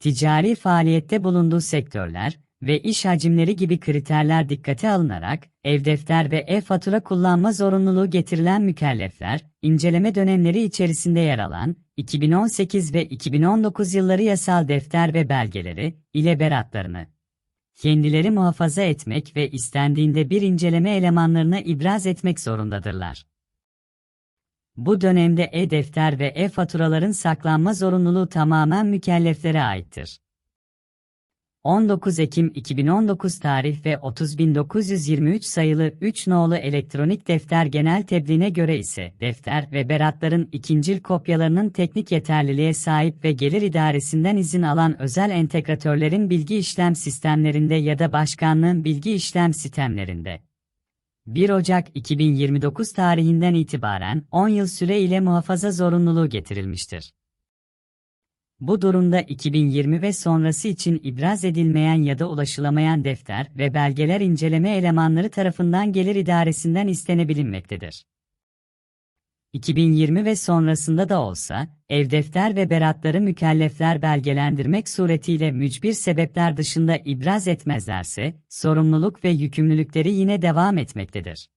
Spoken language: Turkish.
ticari faaliyette bulunduğu sektörler ve iş hacimleri gibi kriterler dikkate alınarak, ev-defter ve e-fatura kullanma zorunluluğu getirilen mükellefler, inceleme dönemleri içerisinde yer alan, 2018 ve 2019 yılları yasal defter ve belgeleri ile beratlarını kendileri muhafaza etmek ve istendiğinde bir inceleme elemanlarına ibraz etmek zorundadırlar. Bu dönemde e-defter ve e-faturaların saklanma zorunluluğu tamamen mükelleflere aittir. 19 Ekim 2019 tarih ve 30.923 sayılı 3 nolu elektronik defter genel tebliğine göre ise defter ve beratların ikincil kopyalarının teknik yeterliliğe sahip ve gelir idaresinden izin alan özel entegratörlerin bilgi işlem sistemlerinde ya da başkanlığın bilgi işlem sistemlerinde 1 Ocak 2029 tarihinden itibaren 10 yıl süre ile muhafaza zorunluluğu getirilmiştir. Bu durumda 2020 ve sonrası için ibraz edilmeyen ya da ulaşılamayan defter ve belgeler inceleme elemanları tarafından gelir idaresinden istenebilinmektedir. 2020 ve sonrasında da olsa, ev defter ve beratları mükellefler belgelendirmek suretiyle mücbir sebepler dışında ibraz etmezlerse, sorumluluk ve yükümlülükleri yine devam etmektedir.